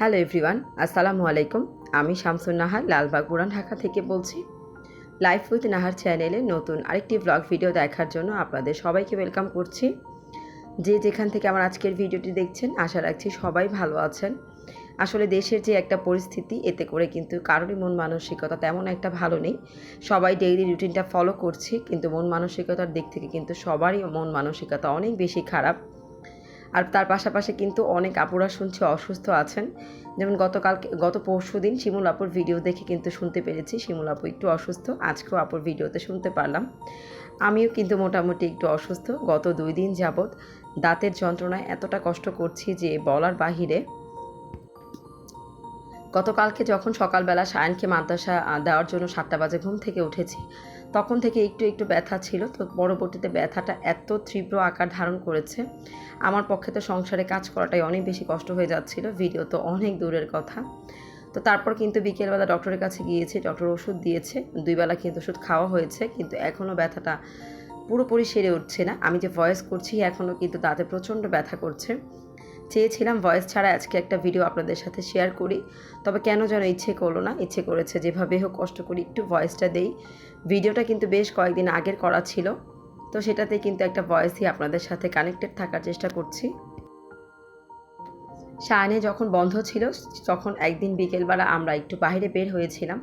Hello everyone, আসসালামু আলাইকুম। আমি শামসুন নাহার, লালবাগ পুরান ঢাকা থেকে বলছি। লাইফ উইথ নাহার চ্যানেলে নতুন আরেকটি ব্লগ ভিডিও দেখার জন্য আপনাদের সবাইকে ওয়েলকাম করছি। যে যেখান থেকে আমার আজকের ভিডিওটি দেখছেন, আশা রাখছি সবাই ভালো আছেন। আসলে দেশের যে একটা পরিস্থিতি, এতে করে কিন্তু কারোরই মন মানসিকতা তেমন একটা ভালো নেই। সবাই ডেইলি রুটিনটা ফলো করছি, কিন্তু মন মানসিকতার দিক থেকে কিন্তু সবারই মন মানসিকতা অনেক বেশি খারাপ। আর তার পাশাপাশি কিন্তু অনেক আপুরা শুনছি, অসুস্থ আছেন। যেমন গতকাল গত পরশু দিন শিমুল আপুর ভিডিও দেখে কিন্তু শুনতে পেরেছি। শিমুল আপু একটু অসুস্থ, আজকেও আপুর ভিডিওতে শুনতে পারলাম। আমিও কিন্তু মোটামুটি একটু অসুস্থ। গত দুই দিন যাবৎ দাঁতের যন্ত্রণায় এতটা কষ্ট করছি যে বলার বাহিরে গতকালকে যখন সকালবেলা সায়নকে মাদ্রাসা দেওয়ার জন্য সাতটা বাজে ঘুম থেকে উঠেছি তখন থেকে একটু একটু ব্যথা ছিল, তো পরবর্তীতে ব্যথাটা এত তীব্র আকার ধারণ করেছে। আমার পক্ষে তো সংসারে কাজ করাটাই অনেক বেশি কষ্ট হয়ে যাচ্ছিল ভিডিও তো অনেক দূরের কথা। তো তারপর কিন্তু বিকেলবেলা ডক্টরের কাছে গিয়েছি ডক্টর ওষুধ দিয়েছে, দুই বেলা কিন্তু ওষুধ খাওয়া হয়েছে, কিন্তু এখনও ব্যথাটা পুরোপুরি সেরে উঠছে না। আমি যে ভয়েস করছি এখনও কিন্তু দাঁতে প্রচণ্ড ব্যথা করছে। চেয়েছিলাম ভয়েস ছাড়া আজকে একটা ভিডিও আপনাদের সাথে শেয়ার করি। তবে কেন যেন ইচ্ছে করল না, ইচ্ছে করেছে যেভাবে হোক কষ্ট করি একটু ভয়েসটা দেই। ভিডিওটা কিন্তু বেশ কয়েকদিন আগের করা ছিল। তো সেটাতে কিন্তু একটা ভয়েসই আপনাদের সাথে কানেক্টেড থাকার চেষ্টা করছি। শায়নে যখন বন্ধ ছিল, তখন একদিন বিকেলবেলা আমরা একটু বাইরে বের হয়েছিলাম।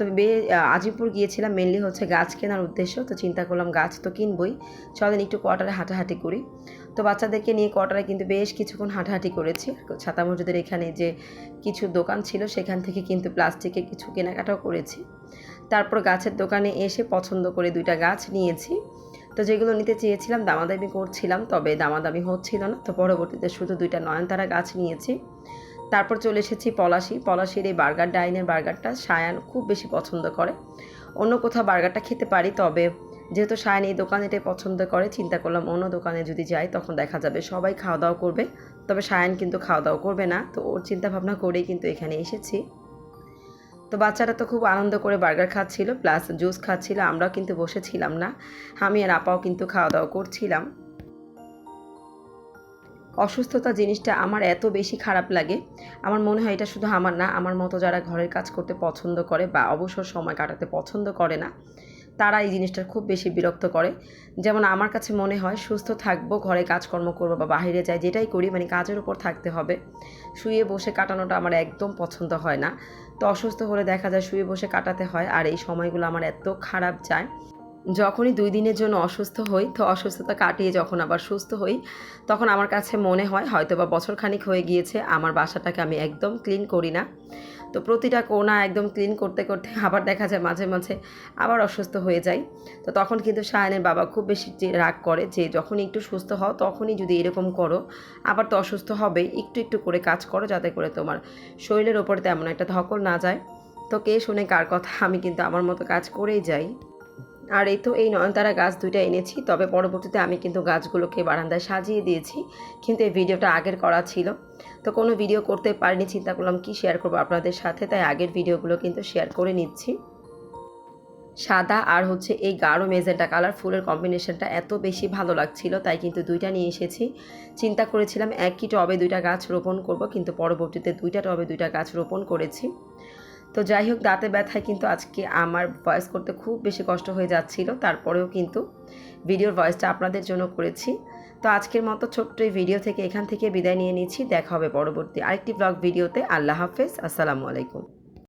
তো বে আজিমপুর গিয়েছিলাম মেনলি হচ্ছে গাছ কেনার উদ্দেশ্য। তো চিন্তা করলাম গাছ তো কিনবই। চলেন একটু কোয়ার্টারে হাঁটাহাঁটি করি। তো বাচ্চাদেরকে নিয়ে কোয়ার্টারে কিন্তু বেশ কিছুক্ষণ হাঁটাহাঁটি করেছি। ছাতা মসজিদের এখানে যে কিছু দোকান ছিল, সেখান থেকে কিন্তু প্লাস্টিকের কিছু কেনাকাটাও করেছি। তারপর গাছের দোকানে এসে পছন্দ করে দুইটা গাছ নিয়েছি। তো যেগুলো নিতে চেয়েছিলাম, দামাদামি করছিলাম, তবে দামাদামি হচ্ছিল না। তো পরবর্তীতে শুধু দুইটা নয়নতারা গাছ নিয়েছি। তারপর চলে এসেছি পলাশি। পলাশির এই বার্গার ডাইনের বার্গারটা সায়ান খুব বেশি পছন্দ করে। অন্য কোথাও বার্গারটা খেতে পারি, তবে যেহেতু সায়ান এই দোকানেটাই পছন্দ করে, চিন্তা করলাম অন্য দোকানে যদি যাই তখন দেখা যাবে। সবাই খাওয়া দাওয়া করবে, তবে সায়ান কিন্তু খাওয়া দাওয়া করবে না। তো ওর চিন্তা ভাবনা করেই কিন্তু এখানে এসেছি। তো বাচ্চারা তো খুব আনন্দ করে বার্গার খাচ্ছিল, প্লাস জুস খাচ্ছিল, আমরাও কিন্তু বসেছিলাম না। আমি আর আপাও কিন্তু খাওয়া দাওয়া করছিলাম। অসুস্থতা জিনিসটা আমার এত বেশি খারাপ লাগে। আমার মনে হয় এটা শুধু আমার না, আমার মতো যারা ঘরের কাজ করতে পছন্দ করে বা অবসর সময় কাটাতে পছন্দ করে না, তারা এই জিনিসটা খুব বেশি বিরক্ত করে। যেমন আমার কাছে মনে হয় সুস্থ থাকব, ঘরে কাজকর্ম করব বা বাইরে যাই, যেটাই করি মানে কাজের উপর থাকতে হবে। শুয়ে বসে কাটানোটা আমার একদম পছন্দ হয় না। তো অসুস্থ হলে দেখা যায় শুয়ে বসে কাটাতে হয়, আর এই সময়গুলো আমার এত খারাপ যায়। যখনই দুই দিনের জন্য অসুস্থ হই, তো অসুস্থতা কাটিয়ে যখন আবার সুস্থ হই, তখন আমার কাছে মনে হয় হয়তো বা বছরখানিক হয়ে গিয়েছে, আমার বাসাটাকে আমি একদম ক্লিন করি না। তো প্রতিটা কোনা একদম ক্লিন করতে করতে আবার দেখা যায় মাঝে মাঝে আবার অসুস্থ হয়ে যাই। তো তখন কিন্তু সায়নের বাবা খুব বেশি রাগ করে যে, যখনই একটু সুস্থ হও, তখনই যদি এরকম করো, আবার তো অসুস্থ হবে, একটু একটু করে কাজ করো যাতে করে তোমার শরীরের ওপর তেমন একটা ধকল না যায়। তো কে শুনে কার কথা আমি কিন্তু আমার মতো কাজ করেই যাই। আর এই তো এই নয়নতারা গাছ দুইটা এনেছি, তবে পরবর্তীতে আমি কিন্তু গাছগুলোকে বারান্দায় সাজিয়ে দিয়েছি। কিন্তু এই ভিডিওটা আগের করা ছিল। তো কোনো ভিডিও করতে পারিনি, চিন্তা করলাম কি শেয়ার করব আপনাদের সাথে, তাই আগের ভিডিওগুলো কিন্তু শেয়ার করে নিচ্ছি। সাদা আর হচ্ছে এই গাঢ় মেজেন্টা কালার ফুলের কম্বিনেশনটা এত বেশি ভালো লাগছিল, তাই কিন্তু দুইটা নিয়ে এসেছি। চিন্তা করেছিলাম, একই টবে দুইটা গাছ রোপণ করব, কিন্তু পরবর্তীতে দুইটা টবে দুইটা গাছ রোপণ করেছি। তো যাই হোক দাঁতে ব্যথায় কিন্তু আজকে আমার ভয়েস করতে খুব বেশি কষ্ট হয়ে যাচ্ছিল। তারপরেও কিন্তু ভিডিওর ভয়েসটা আপনাদের জন্য করেছি। তো আজকের মতো ছোট্ট এই ভিডিও থেকে এখান থেকে বিদায় নিয়ে নিচ্ছি। দেখা হবে পরবর্তী আরেকটি ব্লগ ভিডিওতে আল্লাহ হাফেজ। আসসালামু আলাইকুম।